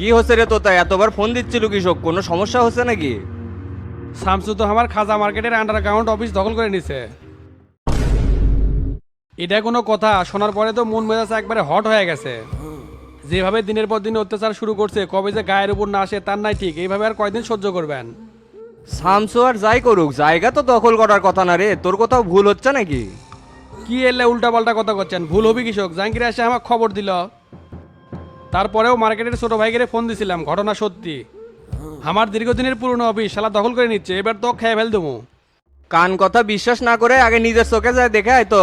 কি হচ্ছে রে তোতা? এতবার ফোন দিচ্ছিল কৃষক কোনো সমস্যা হচ্ছে নাকি? শামসু তো আমার খাজা মার্কেটের আন্ডারগ্রাউন্ড অফিস দখল করে নিছে। এটা কোনো কথা শোনার পরে তো মন মেজাজ একবারে হট হয়ে গেছে। যেভাবে দিনের পর দিন অত্যাচার শুরু করছে কবে যে গায়ের উপর না আসে তার নাই ঠিক এইভাবে আর কয়দিন সহ্য করবেন? সামসু আর যাই করুক জায়গা তো দখল করার কথা না রে তোর কোথাও ভুল হচ্ছে নাকি? কি এলে উল্টা পাল্টা কথা করছেন? ভুল হবি কৃষক জাহাঙ্গীর এসে আমার খবর দিল। তারপরেও মার্কেটের ছোট ভাইকে ফোন দিছিলাম ঘটনা সত্যি। আমার দীর্ঘদিনের পুরনো অফিস শালা দখল করে নিচ্ছে এবার তো খেয়ে ফেল দেবো। কান কথা বিশ্বাস না করে আগে নিজের চোখে যায় দেখে আয় তো।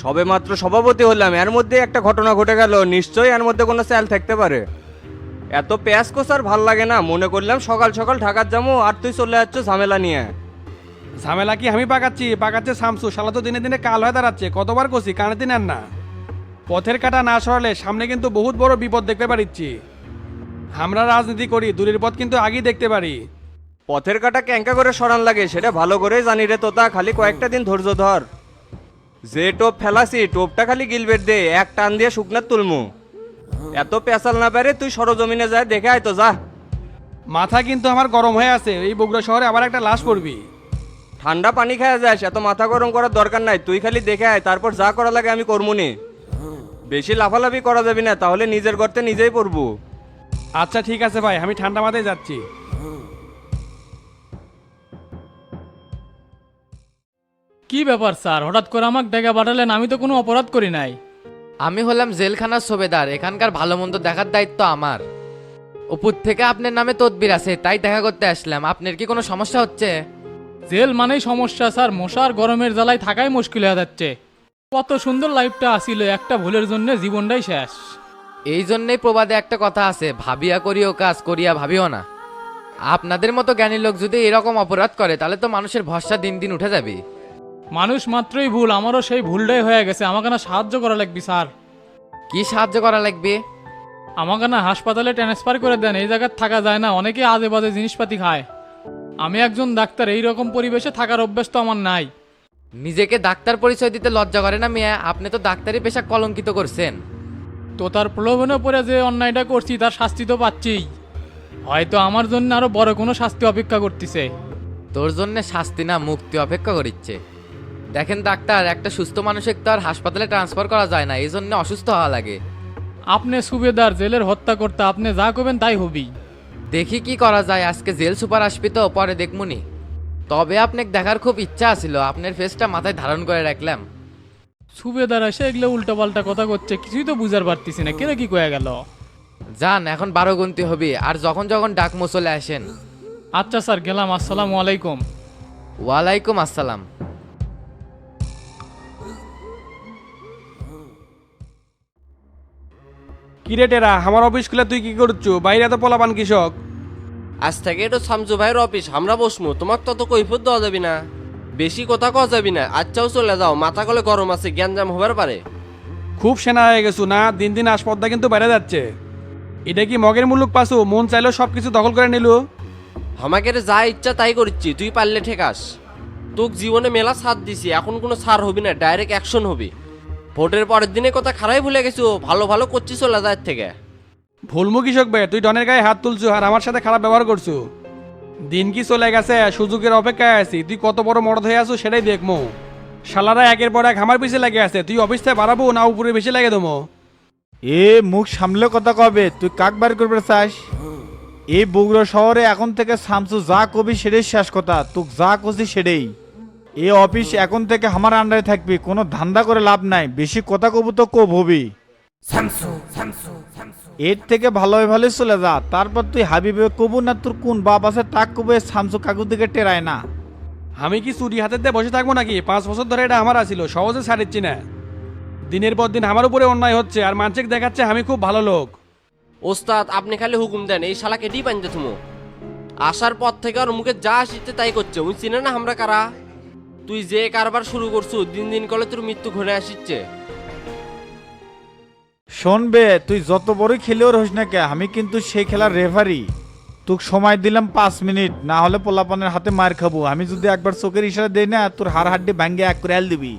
সবে মাত্র সভাপতি হলাম এর মধ্যে একটা ঘটনা ঘটে গেল নিশ্চয়ই এর মধ্যে কোনো স্যাল থাকতে পারে। এত প্যাঁচ কোসার ভালো লাগে না মনে করলাম সকাল সকাল ঢাকার যাব আর তুই চলে যাচ্ছ ঝামেলা নিয়ে। ঝামেলা কি আমি পাকাচ্ছি? পাকাচ্ছে শামসু শালা তো দিনে দিনে কাল হয়ে দাঁড়াচ্ছে কতবার কষি কানে দিন আর না। পথের কাটা না সরালে সামনে কিন্তু বহুত বড় বিপদ দেখতে পারিচ্ছি। আমরা রাজনীতি করি দূরের পথ কিন্তু আগেই দেখতে পারি। পথের কাটা ক্যাঙ্কা করে সরান লাগে সেটা ভালো করেই জানি রে তোতা খালি কয়েকটা দিন ধৈর্য ধর। যে টোপ ফেলাসি টোপটা খালি গিলবেট দে এক টান দিয়ে শুকনার তুলমু। এত পেঁচাল না পারে তুই সরজমিনে যায় দেখে আয় তো যা। মাথা কিন্তু আমার গরম হয়ে আছে এই বগুড়া শহরে আবার একটা লাশ পড়বি। ঠান্ডা পানি খাওয়া যাস এত মাথা গরম করার দরকার নাই তুই খালি দেখে আয় তারপর যা করা লাগে আমি করমুনি। বেশি লাফালাফি করা যাবি না তাহলে নিজের গর্তে নিজেই পড়ব। আচ্ছা ঠিক আছে ভাই আমি ঠান্ডা মাথায় যাচ্ছি। কি ব্যাপার স্যার হঠাৎ করে আমাকে ডেকে পাঠালেন আমি তো কোনো অপরাধ করি নাই। আমি হলাম জেলখানার সুবেদার এখানকার ভালো মন্দ দেখার দায়িত্ব আমার। উপর থেকে আপনার নামে তদবির আছে তাই দেখা করতে আসলাম। আপনার কি কোনো সমস্যা হচ্ছে? জেল মানেই সমস্যা স্যার মশার গরমের জ্বালায় থাকাই মুশকিল হয়ে যাচ্ছে। কত সুন্দর লাইফটা আসিল একটা ভুলের জন্য জীবনটাই শেষ। এই জন্যই প্রবাদে একটা কথা আছে ভাবিয়া করিও কাজ করিয়া ভাবিও না। আপনাদের মতো জ্ঞানী লোক যদি এরকম অপরাধ করে তাহলে তো মানুষের ভরসা দিন দিন উঠে যাবে। মানুষ মাত্রই ভুল আমারও সেই ভুলটাই হয়ে গেছে আমাকে না সাহায্য করা লাগবে স্যার। কি সাহায্য করা লাগবে? আমাকে না হাসপাতালে ট্রান্সফার করে দেন এই জায়গায় থাকা যায় না অনেকে আজে বাজে জিনিসপাতি খায়। আমি একজন ডাক্তার এই রকম পরিবেশে থাকার অভ্যাস তো আমার নাই। নিজেকে ডাক্তার পরিচয় দিতে লজ্জা করে না মিয়া? আপনি তো ডাক্তারি পেশা কলঙ্কিত করছেন। তো তার প্রলোভনে পড়ে যে অন্যায়টা করছি তার শাস্তি তো পাচ্ছিই। হয়তো আমার জন্য আরও বড় কোনো শাস্তি অপেক্ষা করতেছে। তোর জন্য শাস্তি না মুক্তি অপেক্ষা করিচ্ছে। দেখেন ডাক্তার একটা সুস্থ মানুষকে তো আর হাসপাতালে ট্রান্সফার করা যায় না এই জন্য অসুস্থ হওয়া লাগে। আপনি সুবেদার জেলের হত্যা করতে আপনি যা করবেন তাই হবি দেখি কি করা যায় আজকে জেল সুপার আসবি তো পরে দেখমুনি। তবে আপনাকে দেখার খুব ইচ্ছা ছিল আপনার ফেসটা মাথায় ধারণ করে রাখলাম। সুবেদার এসে এগুলো উল্টো পাল্টা কথা করছে কিছুই তো বুঝার পারতেছি না কেন কি কয়ে গেল? যান এখন বারো গুনতি হবি আর যখন যখন ডাক চলে আসেন। আচ্ছা স্যার গেলাম আসসালামু আলাইকুম। ওয়ালাইকুম আসসালাম। কি রে টেরা আমার অফিস খুলে তুই কি করছ? বাইরে তো পোলাপান কৃষক। আজ থেকে এটা শামসু ভাইয়ের অফিস আমরা বসমু। তোমার তত কৈফত দেওয়া যাবি না। বেশি কথা কওয়া যাবি না। আচ্ছাও চলে যাও মাথা কলে গরম আছে জ্ঞানজাম হবার পারে। খুব সেনা হয়ে গেছো না? দিন দিন আসপদ্দা কিন্তু বেড়ে যাচ্ছে। এটা কি মগের মুলুক পাসু? মন চাইলেও সব কিছু দখল করে নিল। আমাকে যা ইচ্ছা তাই করছি তুই পারলে ঠেকাস। তোক জীবনে মেলা ছাড় দিছি এখন কোনো ছাড় হবি না ডাইরেক্ট অ্যাকশন হবি। ভোটের পরের দিনে কথা খারাই ভুলে গেছো ভালো ভালো করছি চলে যায় থেকে। ভুলমু কৃষক বে তুই ডনের গায়ে হাত তুলছু আর আমার সাথে খারাপ ব্যবহার করছু। দিন কি চলে গেছে সুযোগের অপেক্ষায় আছি। তুই কত বড় মরদ হয়ে আছো সেটাই দেখমু শালারা একের পর এক আমার পিছিয়ে লাগে আছে তুই অফিস থেকে বাড়াবো না উপরে বেশি লাগে দমো। এ মুখ সামলে কথা কবে? তুই কাক বার করবে চাস? এই বগুড়া শহরে এখন থেকে শামসু যা কবি সেটাই শেষ কথা তুই যা কছি সেটাই। এ অফিস এখন থেকে আমার আন্ডারে থাকবি কোনো ধান্দা করে লাভ নাই বেশি কথা কবু তো কোপ হবি। এর থেকে ভালোই ভালোই চলে যা। তারপর তুই হাবিবে কবু না তোর কোন বাপ আছে তাক কবু শামসু কাকুর দিকে টেরায় না। আমি কি চুরি হাতে দিয়ে বসে থাকব নাকি? পাঁচ বছর ধরে এটা আমার আছিল সহজে ছাড়িচ্ছি না। দিনের পর দিন আমার উপরে অন্যায় হচ্ছে আর মানসিক দেখাচ্ছে আমি খুব ভালো লোক। ওস্তাদ আপনি খালি হুকুম দেন এই শালা কেটেই পাইতে থুমো। আসার পর থেকে ওর মুখে যা আসিতে তাই করছে উনি চিনে না আমরা কারা? তুই যে কারবার শুরু করছু দিন দিন কলে তোর মৃত্যু ঘরে আসিচ্ছে। শোনবে তুই যত বড়ই খেলেও রহিস না কে আমি কিন্তু সেই খেলার রেফারি তোকে সময় দিলাম পাঁচ মিনিট না হলে পোলাপানের হাতে মার খাব। আমি যদি একবার চোখের ইশারা দেই না তোর হাড় হাড্ডি ভাঙ্গে এক করে দিবি।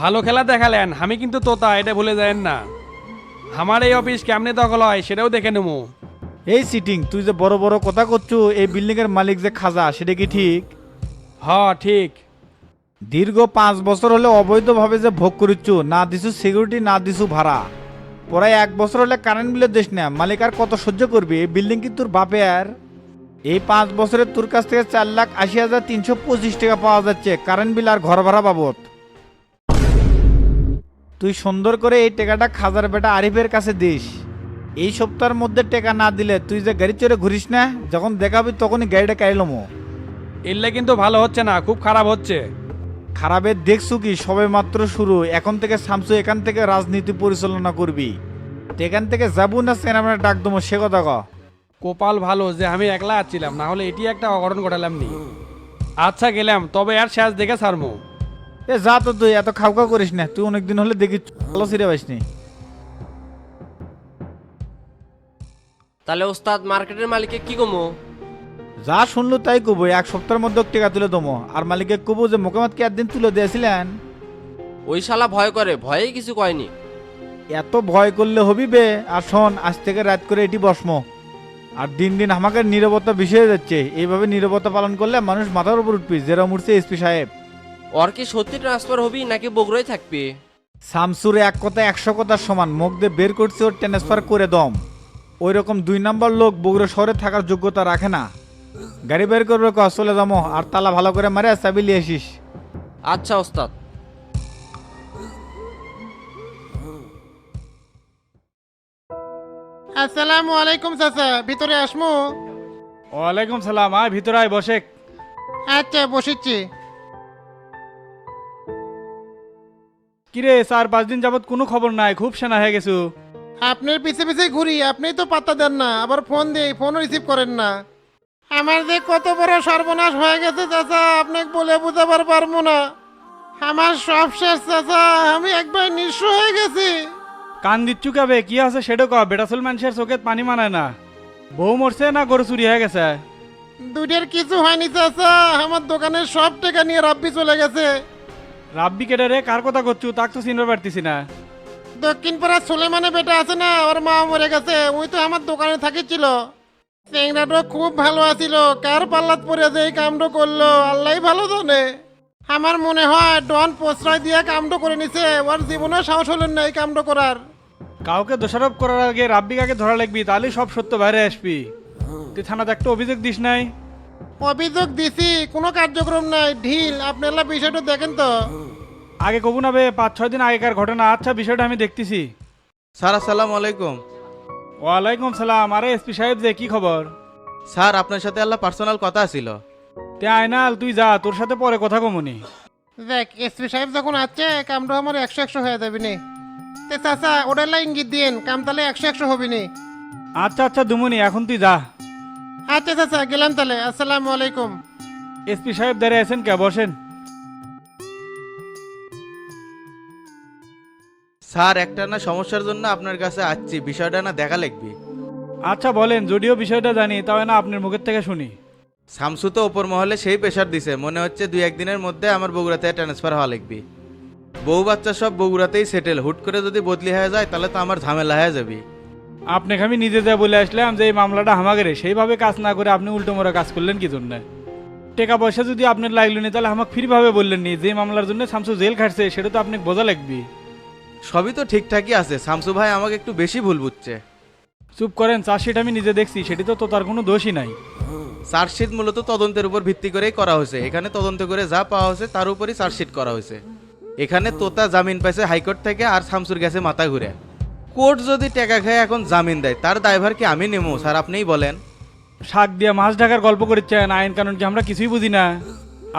ভালো খেলা দেখালেন আমি কিন্তু তোতা এটা ভুলে যায়েন না। আমার এই অফিস কেমনে দখল হয় সেটাও দেখে নেব। এই সিটিং তুই যে বড় বড় কথা করছু এই বিল্ডিং এর মালিক যে খাজা সেটা কি ঠিক? হ ঠিক। দীর্ঘ পাঁচ বছর হলে অবৈধভাবে যে ভোগ করিচ্ছু, না দিছু সিকিউরিটি না দিছু ভাড়া। প্রায় এক বছর হলে কারেন্ট বিলের দেশ না, মালিক আর কত সহ্য করবি? এই বিল্ডিং কি তোর বাপে আর এই পাঁচ বছরে তোর কাছ থেকে চার লাখ আশি হাজার তিনশো পঁচিশ টাকা পাওয়া যাচ্ছে কারেন্ট বিল আর ঘর ভাড়া বাবদ। তুই সুন্দর করে এই টাকাটা খাজার বেটা আরিফের কাছে দিস। এই সপ্তাহের মধ্যে টাকা না দিলে তুই যে গাড়ি চড়ে ঘুরিস না, যখন দেখাবি তখনই গাড়িটা কাইলমো এলে কিন্তু ভালো হচ্ছে না, খুব খারাপ হচ্ছে। খারাপের দেখছ কি? সবে মাত্র শুরু। এখন থেকে শামসু এখান থেকে রাজনীতি পরিচালনা করবি। তো এখান থেকে যাব না চেনামেনা ডাক দেবো সে কথা ক। কপাল ভালো যে আমি একলা আছিলাম না হলে এটি একটা অঘটন ঘটালাম নি। আচ্ছা গেলাম তবে আর শেষ দেখে ছাড়মু এ যা তো তুই এত খাও খাও করিস না। তুই অনেকদিন হলে দেখি ভালো সিরে পাইসনি তাহলে ওস্তাদ মার্কেটের মালিকে কি কমো? যা শুনলো তাই কবো এক সপ্তাহের মধ্যে টাকা তুলে দমো। আর মালিকে কবো যে মোকামাতকে একদিন তুলে দিয়েছিলেন? ওই শালা ভয় করে ভয়েই কিছু কয়নি। এত ভয় করলে হবি বে? আর শোন আজ থেকে রাত করে এটি বসমো। আর দিন দিন আমাকে নিরবতা বিষয়ে যাচ্ছে। এইভাবে নিরবতা পালন করলে মানুষ মাথার উপর উঠবি যেরকম উঠছে এসপি সাহেব। ওর কি সত্যি ট্রান্সফার হবি নাকি বগুড়াই থাকবি? শামসুর এক কথা একশো কথার সমান। মুখ দিয়ে বের করছে ওর ট্রান্সফার করে দম। ওই রকম দুই নাম্বার লোক বগুড়া শহরে থাকার যোগ্যতা রাখে না। গাড়ি বের করবে ক চলে যাব আর তালা ভালো করে মারে চাবি নিয়ে আসিস। আচ্ছা ওস্তাদ। আসসালামু আলাইকুম চাচা। ভিতরে আসমু? ওয়ালাইকুম সালাম। আয় ভিতরে আয় বসে আচ্ছা বসেছি। কিরে চার পাঁচ দিন যাবত কোনো খবর নাই খুব সেনা হয়ে গেছু। আপনার পিছে পিছে ঘুরি আপনি তো পাত্তা দেন না। আবার ফোন দিই ফোনও রিসিভ করেন না। আমার যে কত বড় সর্বনাশ হয়ে গেছে চাচা আপনাকে বলে বুঝাবার পারব না। আমার সব শেষ চাচা আমি একবার নিঃস্ব হয়ে গেছি। কান দিচ্ছু কাবে কি আছে সেটা ক বেটাসুল মানুষের চোখে পানি মানায় না। বউ মরছে না গরু চুরি হয়ে গেছে? দুইটার কিছু হয়নি চাচা আমার দোকানের সব টাকা নিয়ে রাব্বি চলে গেছে। রাব্বি কেটে রে কার কথা করছু তাক তো চিনতে পারতেছি না। দক্ষিণ পাড়া সুলেমানে বেটা আছে না ওর মা মরে গেছে ওই তো আমার দোকানে থাকিছিল চেংড়াটা খুব ভালো আছিল। কার পাল্লাত পড়ে যে এই কামটা করল? আল্লাহ ভালো জানে। আমার মনে হয় ডন প্রশ্রয় দিয়ে কামটা করে নিছে। ওর জীবনে সাহস হলেন না এই কামটা করার। কাউকে দোষারোপ করার আগে রাব্বি কাকে ধরা লাগবি তাহলে সব সত্য বাইরে আসবি। তুই থানাতে একটা অভিযোগ দিস নাই? অভিযোগ দিছি কোনো কার্যক্রম নাই। ঢিল আপনারা বিষয়টা দেখেন তো। আগে কবু না বে পাঁচ ছয় দিন আগেকার ঘটনা। আচ্ছা বিষয়টা আমি দেখতেছি। স্যার আসসালামু আলাইকুম। ওয়ালাইকুম সালাম। আরে এসপি সাহেব যে কি খবর? স্যার আপনার সাথে আল্লাহ পার্সোনাল কথা ছিল তে আয়নাল তুই যা তোর সাথে পরে কথা কমুনি দেখ এসপি সাহেব যখন আছে কামটা আমার একশো একশো হয়ে যাবে নি। তে চাচা ওটার ইঙ্গিত দিন কাম তাহলে একশো একশো হবে নি। আচ্ছা আচ্ছা দুমুনি এখন তুই যা। আচ্ছা চাচা গেলাম তাহলে। আসসালামু আলাইকুম। এসপি সাহেব দাঁড়িয়ে আছেন কে? বসেন। স্যার একটা না সমস্যার জন্য আপনার কাছে আসছি। বিষয়টা না দেখা লাগবে। আচ্ছা বলেন যদিও বিষয়টা জানি তাও না আপনার মুখের থেকে শুনি। শামসু তো ওপর মহলে সেই প্রেশার দিছে। মনে হচ্ছে দুই একদিনের মধ্যে আমার বগুড়াতে ট্রান্সফার হওয়া লাগবে। বউ বাচ্চা সব বগুড়াতেই সেটেল হুট করে যদি বদলি হয়ে যায় তাহলে তো আমার ঝামেলা হয়ে যাবে। আপনাকে আমি নিজে যা বলে আসলাম যে এই মামলাটা হামাগেরে সেইভাবে কাজ না করে আপনি উল্টো মোড়া কাজ করলেন কি জন্য? টাকা পয়সা যদি আপনার লাগল নি তাহলে আমাকে ফ্রিভাবে বললেন নি যে মামলার জন্য শামসু জেল খাটছে সেটা তো আপনাকে বোঝা লাগবে। সবই তো ঠিকঠাকই আছে। শামসু ভাই আমাকে একটু বেশি ভুল বুঝছে। চুপ করেন চার্জশিট আমি নিজে দেখছি সেটি তো তার কোনো দোষই নাই। চার্জশিট মূলত তদন্তের উপর ভিত্তি করেই করা হয়েছে। এখানে তদন্ত করে যা পাওয়া হয়েছে তার উপরই চার্জশিট করা হয়েছে। এখানে তোতা জামিন পাইছে হাইকোর্ট থেকে আর শামসুর গেছে মাথা ঘুরে। কোর্ট যদি টাকা খায় এখন জামিন দেয় তার দায়ভার কি আমি নেব স্যার আপনিই বলেন। শাক দিয়ে মাছ ঢাকার গল্প করছেন আইন কানুন কি আমরা কিছুই বুঝি না।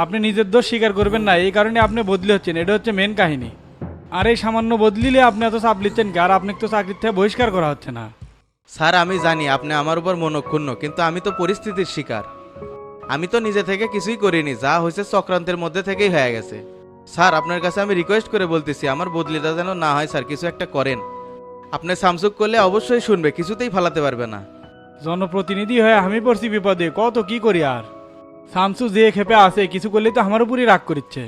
আপনি নিজের দোষ স্বীকার করবেন না এই কারণে আপনি বদলি হচ্ছেন এটা হচ্ছে মেন কাহিনী। আর এই সামান্য বদলিলে আপনি এত চাপ নিচ্ছেন কি? আর আপনাকে তো চাকরির থেকে বহিষ্কার করা হচ্ছে না। স্যার আমি জানি আপনি আমার উপর মনক্ষুণ্ণ কিন্তু আমি তো পরিস্থিতির শিকার। আমি তো নিজে থেকে কিছুই করিনি যা হয়েছে চক্রান্তের মধ্যে থেকেই হয়ে গেছে। স্যার আপনার কাছে আমি রিকোয়েস্ট করে বলতেছি আমার বদলিটা যেন না হয় স্যার কিছু একটা করেন। আপনি সামসুক করলে অবশ্যই শুনবে কিছুতেই ফালাতে পারবে না। জনপ্রতিনিধি হয়ে আমি পড়ছি বিপদে কত কি করি আর? শামসু যে খেপে আছে কিছু করলে তো আমার উপরই রাগ করিচ্ছে।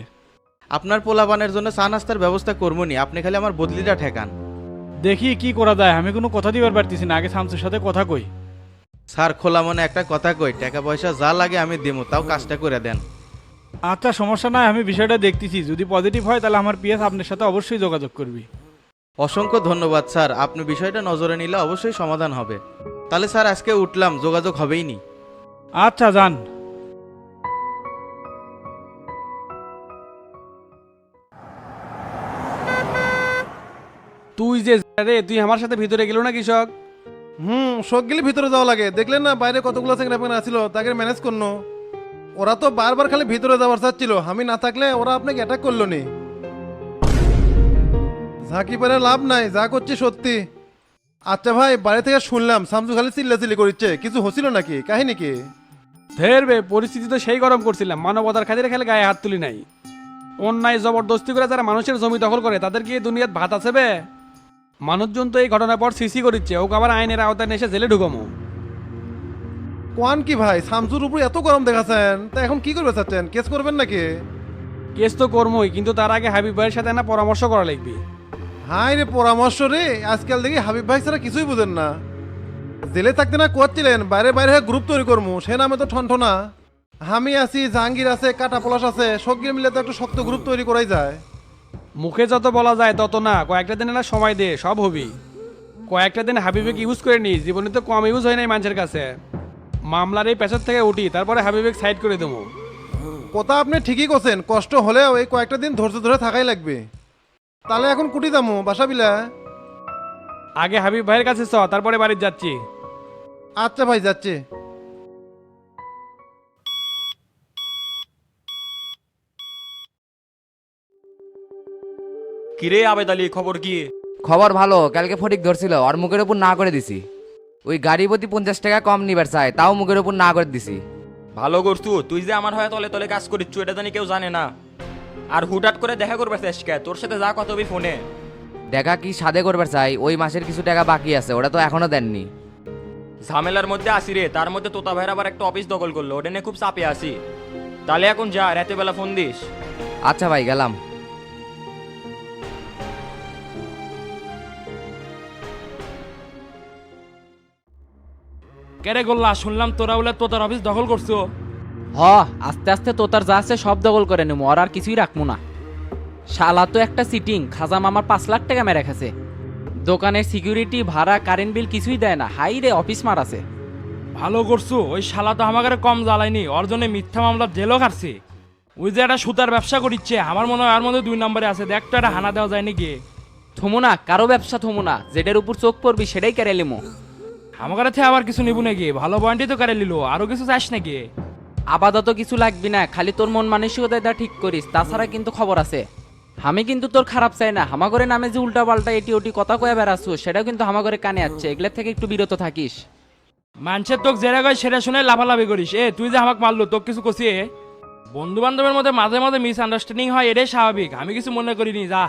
আপনার পোলাপানের জন্য চা নাস্তার ব্যবস্থা করব নি আপনি খালি আমার বদলিটা ঠেকান। দেখি কি করা যায় আমি কোনো কথা দিবার পারতেছি না আগে শামসুর সাথে কথা কই। স্যার খোলা মনে একটা কথা কই টাকা পয়সা যা লাগে আমি দেবো তাও কাজটা করে দেন। আচ্ছা সমস্যা নাই আমি বিষয়টা দেখতেছি যদি পজিটিভ হয় তাহলে আমার পিএস আপনার সাথে অবশ্যই যোগাযোগ করবি। অসংখ্য ধন্যবাদ স্যার আপনি বিষয়টা নজরে নিলে অবশ্যই সমাধান হবে। তাহলে স্যার আজকে উঠলাম যোগাযোগ হবেই নি। আচ্ছা যান। তুই যে রে তুই আমার সাথে ভিতরে গেল না কৃষক? হুম শোক গেলে ভিতরে যাওয়া লাগে। দেখলেন না বাইরে কতগুলো চেংড়া পেংড়া ছিল তাকে ম্যানেজ করনো। ওরা তো বারবার খালি ভিতরে যাওয়ার চাচ্ছিল। আমি না থাকলে ওরা আপনাকে অ্যাটাক করল নি। ঝাঁকি পেরে লাভ নাই যা করছি সত্যি। আচ্ছা ভাই বাড়ি থেকে শুনলাম শামসু খালি চিল্লাচিল্লি করছে কিছু হচ্ছিল নাকি? কাহিনী কি? ধেরবে পরিস্থিতি তো সেই গরম করছিলাম। মানবতার খাতিরে খেলে গায়ে হাত তুলি নাই। অন্যায় জবরদস্তি করে যারা মানুষের জমি দখল করে তাদের কি দুনিয়াত ভাত আছে বে? মানুষজন তো এই ঘটনার পর সিসি করিচ্ছে ওকে আবার আইনের আওতায় এসে জেলে ঢুকামো কোয়ান কি ভাই শামসুর উপর এত গরম দেখাচ্ছেন তা এখন কি করবে চাচ্ছেন কেস করবেন নাকি? কেস তো কর্মই কিন্তু তার আগে হাবিব ভাইয়ের সাথে না পরামর্শ করা লাগবে। হাই রে পরামর্শ রে আজকাল দেখি হাবিব ভাই ছাড়া কিছুই বুঝেন না। জেলে থাকতে না করছিলেন বাইরে বাইরে হয়ে গ্রুপ তৈরি করব সে নামে তো ঠনঠনা। আমি আছি জাহাঙ্গীর আছে কাটা পলাশ আছে সবগুলো মিলে তো একটা শক্ত গ্রুপ তৈরি করাই যায়। মুখে যত বলা যায় তত না। কয়েকটা দিন না সময় দে সব হবি। কয়েকটা দিন হাবিবেক ইউজ করে নি জীবনে তো কম ইউজ হয় নাই মানুষের কাছে। মামলার এই পেছর থেকে উঠি তারপরে হাবিবেক সাইড করে দেবো। কথা আপনি ঠিকই করছেন কষ্ট হলেও এই কয়েকটা দিন ধৈর্য ধরে থাকাই লাগবে। তাহলে এখন কুটি যাব বাসা বিলা। আগে হাবিব ভাইয়ের কাছে চ তারপরে বাড়ি যাচ্ছি। আচ্ছা ভাই যাচ্ছে। কিরে আবেদ আলী খবর কি? খবর ভালো কালকে ফটিক ধরছিল আর মুখের উপর না করে দিছি। ওই গাড়ি প্রতি পঞ্চাশ টাকা কম নিবার চাই তাও মুখের উপর না করে দিছি। ভালো করছু তুই যে আমার হয়ে তলে তলে কাজ করিচ্ছু এটা জানি কেউ জানে না। আর হুটহাট করে দেখা করবে চেষ্টা তোর সাথে যা কথা হবি ফোনে। দেখা কি সাদে করবার চাই ওই মাসের কিছু টাকা বাকি আছে ওটা তো এখনও দেননি। ঝামেলার মধ্যে আসি রে তার মধ্যে তোতা ভাইয়ের আবার একটা অফিস দখল করল ওটা নিয়ে খুব চাপে আসি তাহলে এখন যা রাতে বেলা ফোন দিস। আচ্ছা ভাই গেলাম। কেরে গোল্লা শুনলাম তোরা বলে তোতার অফিস দখল করছ। হ আস্তে আস্তে তোতার যা আছে সব দখল করে নেব আর আর কিছুই রাখব না। শালা তো একটা সিটিং খাজা মামার পাঁচ লাখ টাকা মেরে খাছে দোকানের সিকিউরিটি ভাড়া কারেন্ট বিল কিছুই দেয় না। হাই রে অফিস মার আছে। ভালো করছ ওই শালা তো আমাকে কম জ্বালায়নি ওর জন্য মিথ্যা মামলা জেলও খাটছে। ওই যে একটা সুতার ব্যবসা করিচ্ছে আমার মনে হয় আর মধ্যে দুই নম্বরে আছে দেখ তো একটা হানা দেওয়া যায় নাকি থমু না কারও ব্যবসা থমু না যেটার উপর চোখ পড়বি সেটাই কেড়ে লিমো আমার কাছে আবার কিছু নিবো নাকি? ভালো পয়েন্টই তো কারে নিল আরও কিছু চাস নাকি? আপাতত কিছু লাগবি না খালি তোর মন মানসিকতা ঠিক করিস তাছাড়া কিন্তু খবর আছে। আমি কিন্তু তোর খারাপ চাই না হামাগরের নামে যে উল্টা পাল্টা এটি ওটি কথা কয়ে বেড়াচ্ছ সেটাও কিন্তু হামাগরে কানে আসছে এগুলোর থেকে একটু বিরত থাকিস। মানুষের তোকে যেটা কয় সেটা শুনে লাফালাফি করিস। এ তুই যে আমাকে মারলো তোকে কিছু কষিয়ে বন্ধু বান্ধবের মধ্যে মাঝে মাঝে মিস আন্ডারস্ট্যান্ডিং হয় এটাই স্বাভাবিক আমি কিছু মনে করিনি যা।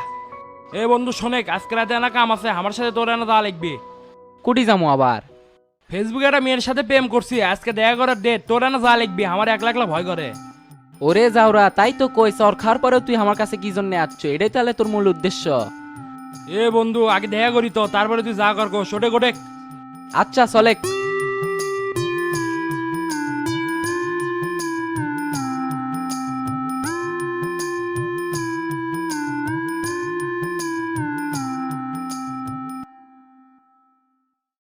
এ বন্ধু শোনে আজকে রাতে না কাম আছে আমার সাথে তোর এনে যা লিখবি কুটি যামো আবার। ফেসবুকে একটা মেয়ের সাথে প্রেম করছি আজকে দেখা করার ডেট তোর না যা লিখবি আমার একলা একলা ভয় করে। ওরে যাওরা তাই তো কই চর খাওয়ার পরেও তুই আমার কাছে কি জন্য আসছ? এটাই তাহলে তোর মূল উদ্দেশ্য। এ বন্ধু আগে দেখা করি তো তারপরে তুই যা কর সোটে গোটে আচ্ছা চলে